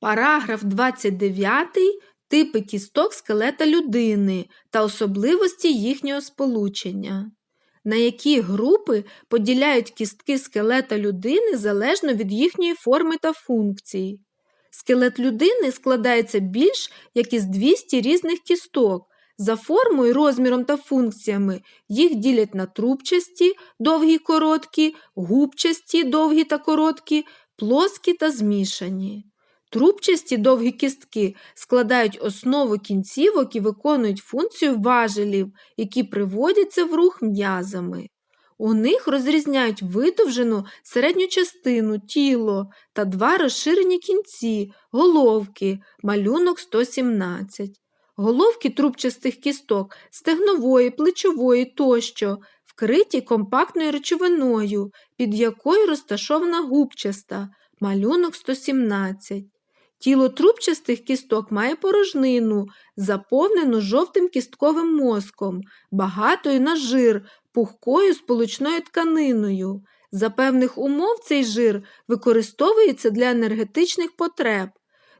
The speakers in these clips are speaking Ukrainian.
Параграф 29. Типи кісток скелета людини та особливості їхнього сполучення. На які групи поділяють кістки скелета людини залежно від їхньої форми та функцій. Скелет людини складається більш як із 200 різних кісток. За формою, розміром та функціями їх ділять на трубчасті, довгі короткі, губчасті, довгі та короткі, плоскі та змішані. Трубчасті довгі кістки складають основу кінцівок і виконують функцію важелів, які приводяться в рух м'язами. У них розрізняють видовжену середню частину, тіло та два розширені кінці, головки, малюнок 117. Головки трубчастих кісток стегнової, плечової тощо, вкриті компактною речовиною, під якою розташована губчаста, малюнок 117. Тіло трубчастих кісток має порожнину, заповнену жовтим кістковим мозком, багатою на жир, пухкою сполучною тканиною. За певних умов цей жир використовується для енергетичних потреб.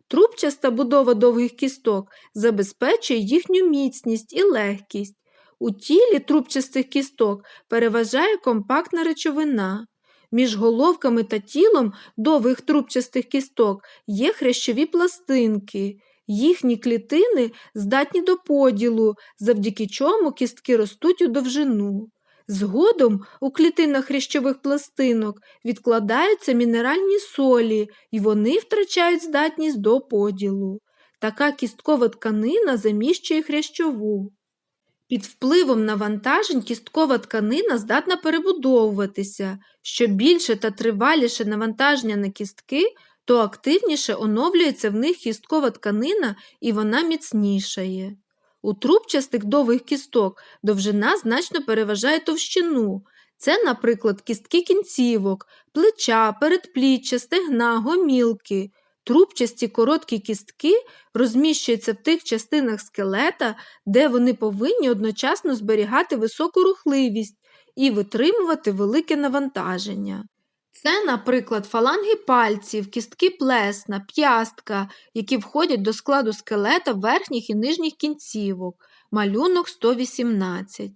Трубчаста будова довгих кісток забезпечує їхню міцність і легкість. У тілі трубчастих кісток переважає компактна речовина. Між головками та тілом довгих трубчастих кісток є хрящові пластинки. Їхні клітини здатні до поділу, завдяки чому кістки ростуть у довжину. Згодом у клітинах хрящових пластинок відкладаються мінеральні солі, і вони втрачають здатність до поділу. Така кісткова тканина заміщує хрящову. Під впливом навантажень кісткова тканина здатна перебудовуватися. Що більше та триваліше навантаження на кістки, то активніше оновлюється в них кісткова тканина і вона міцнішає. У трубчастих довгих кісток довжина значно переважає товщину. Це, наприклад, кістки кінцівок, плеча, передпліччя, стегна, гомілки. Трубчасті короткі кістки розміщуються в тих частинах скелета, де вони повинні одночасно зберігати високу рухливість і витримувати велике навантаження. Це, наприклад, фаланги пальців, кістки плесна, п'ястка, які входять до складу скелета верхніх і нижніх кінцівок, малюнок 118.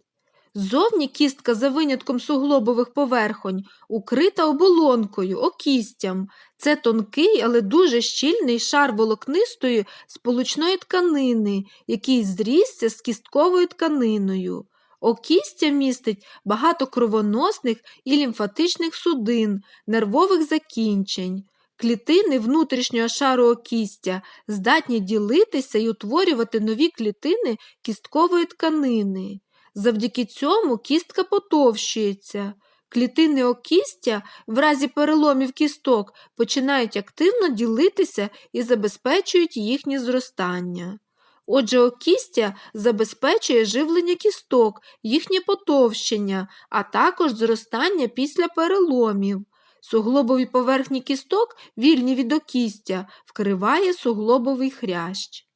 Ззовні кістка за винятком суглобових поверхонь укрита оболонкою, окістям. Це тонкий, але дуже щільний шар волокнистої сполучної тканини, який зрісся з кістковою тканиною. Окістя містить багато кровоносних і лімфатичних судин, нервових закінчень. Клітини внутрішнього шару окістя здатні ділитися і утворювати нові клітини кісткової тканини. Завдяки цьому кістка потовщується. Клітини окістя в разі переломів кісток починають активно ділитися і забезпечують їхнє зростання. Отже, окістя забезпечує живлення кісток, їхнє потовщення, а також зростання після переломів. Суглобові поверхні кісток, вільні від окістя, вкриває суглобовий хрящ.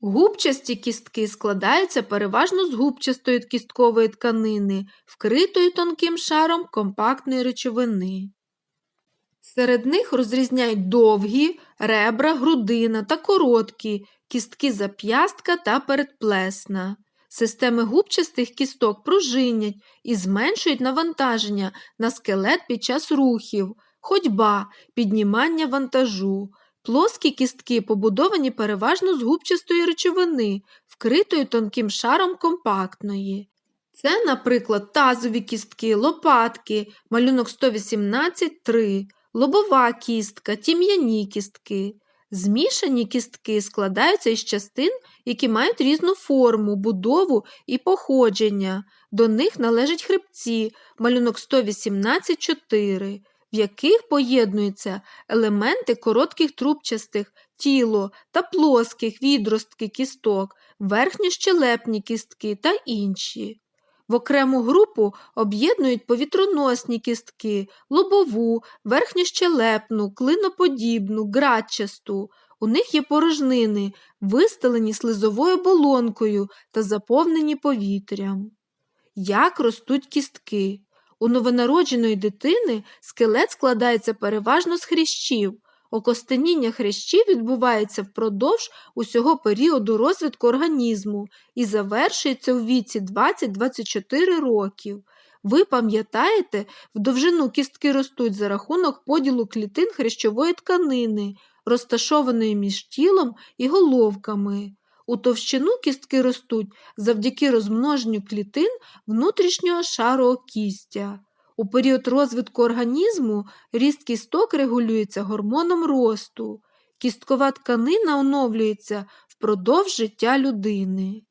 Губчасті кістки складаються переважно з губчастої кісткової тканини, вкритої тонким шаром компактної речовини. Серед них розрізняють довгі, ребра, грудина та короткі, кістки зап'ястка та передплесна. Системи губчастих кісток пружинять і зменшують навантаження на скелет під час рухів, ходьба, піднімання вантажу. Плоскі кістки побудовані переважно з губчастої речовини, вкритої тонким шаром компактної. Це, наприклад, тазові кістки, лопатки, малюнок 118-3, лобова кістка, тім'яні кістки. Змішані кістки складаються із частин, які мають різну форму, будову і походження. До них належать хребці, малюнок 118-4, в яких поєднуються елементи коротких трубчастих, тіло та плоских відростки кісток, верхньощелепні кістки та інші. В окрему групу об'єднують повітроносні кістки, лобову, верхньощелепну, клиноподібну, градчасту. У них є порожнини, вистелені слизовою оболонкою та заповнені повітрям. Як ростуть кістки? У новонародженої дитини скелет складається переважно з хрящів. Окостеніння хрящів відбувається впродовж усього періоду розвитку організму і завершується у віці 20-24 років. Ви пам'ятаєте, в довжину кістки ростуть за рахунок поділу клітин хрящової тканини, розташованої між тілом і головками. У товщину кістки ростуть завдяки розмноженню клітин внутрішнього шару окістя. У період розвитку організму ріст кісток регулюється гормоном росту. Кісткова тканина оновлюється впродовж життя людини.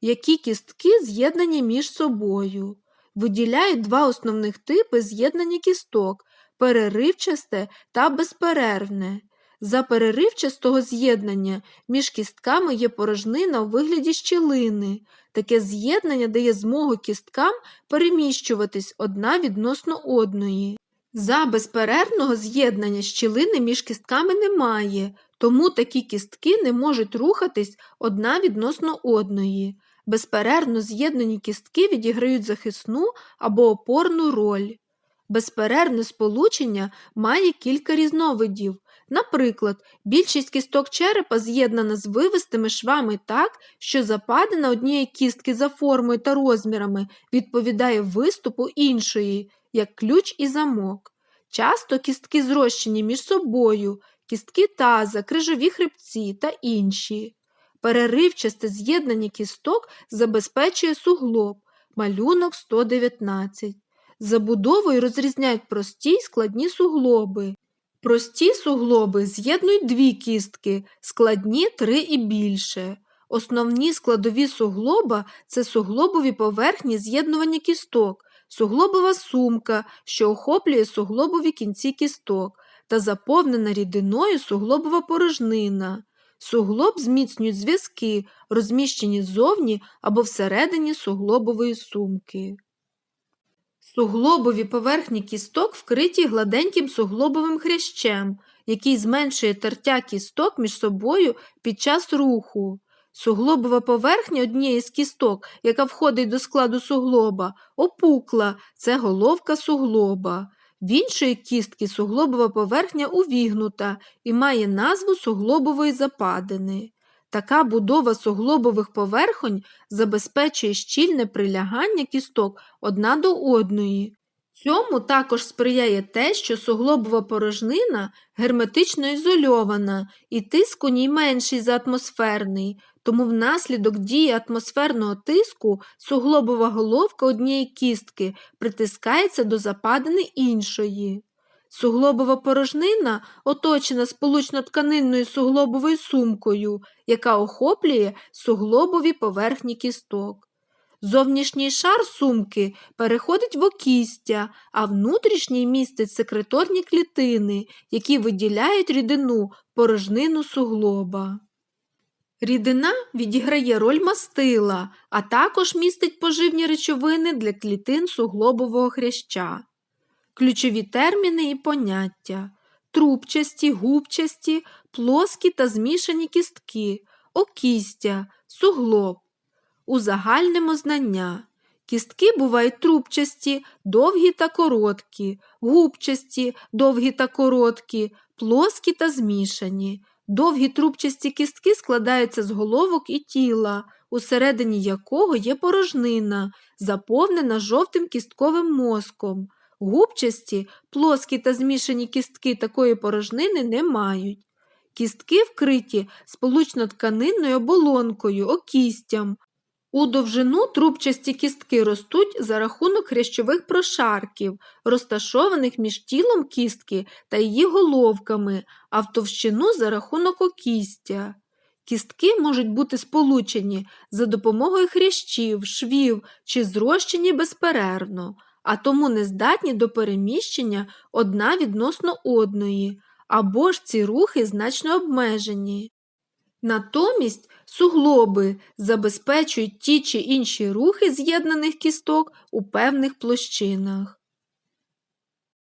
Які кістки з'єднані між собою? Виділяють два основних типи з'єднання кісток переривчасте та безперервне. За переривчастого з'єднання між кістками є порожнина у вигляді щілини. Таке з'єднання дає змогу кісткам переміщуватись одна відносно одної. За безперервного з'єднання щілини між кістками немає, тому такі кістки не можуть рухатись одна відносно одної. Безперервно з'єднані кістки відіграють захисну або опорну роль. Безперервне сполучення має кілька різновидів. Наприклад, більшість кісток черепа з'єднана з вивистими швами так, що западина однієї кістки за формою та розмірами відповідає виступу іншої, як ключ і замок. Часто кістки зрощені між собою, кістки таза, крижові хребці та інші. Переривчасте з'єднання кісток забезпечує суглоб, малюнок 119. Забудовою розрізняють прості й складні суглоби. Прості суглоби з'єднують дві кістки, складні три і більше. Основні складові суглоба це суглобові поверхні з'єднування кісток, суглобова сумка, що охоплює суглобові кінці кісток, та заповнена рідиною суглобова порожнина. Суглоб зміцнюють зв'язки, розміщені ззовні або всередині суглобової сумки. Суглобові поверхні кісток вкриті гладеньким суглобовим хрящем, який зменшує тертя кісток між собою під час руху. Суглобова поверхня однієї з кісток, яка входить до складу суглоба, опукла це головка суглоба. В іншої кістки суглобова поверхня увігнута і має назву суглобової западини. Така будова суглобових поверхонь забезпечує щільне прилягання кісток одна до одної. Цьому також сприяє те, що суглобова порожнина герметично ізольована і тиск у ній менший за атмосферний, тому внаслідок дії атмосферного тиску суглобова головка однієї кістки притискається до западини іншої. Суглобова порожнина оточена сполучно-тканинною суглобовою сумкою, яка охоплює суглобові поверхні кісток. Зовнішній шар сумки переходить в окістя, а внутрішній містить секреторні клітини, які виділяють рідину порожнину суглоба. Рідина відіграє роль мастила, а також містить поживні речовини для клітин суглобового хряща. Ключові терміни і поняття трубчасті, губчасті, плоскі та змішані кістки, окістя, суглоб. Узагальнимо знання. Кістки бувають трубчасті, довгі та короткі, губчасті, довгі та короткі, плоскі та змішані. Довгі трубчасті кістки складаються з головок і тіла, усередині якого є порожнина, заповнена жовтим кістковим мозком. Губчасті, плоскі та змішані кістки такої порожнини не мають. Кістки вкриті сполучно-тканинною оболонкою, окістям. У довжину трубчасті кістки ростуть за рахунок хрящових прошарків, розташованих між тілом кістки та її головками, а в товщину за рахунок окістя. Кістки можуть бути сполучені за допомогою хрящів, швів чи зрощені безперервно, а тому не здатні до переміщення одна відносно одної, або ж ці рухи значно обмежені. Натомість суглоби забезпечують ті чи інші рухи з'єднаних кісток у певних площинах.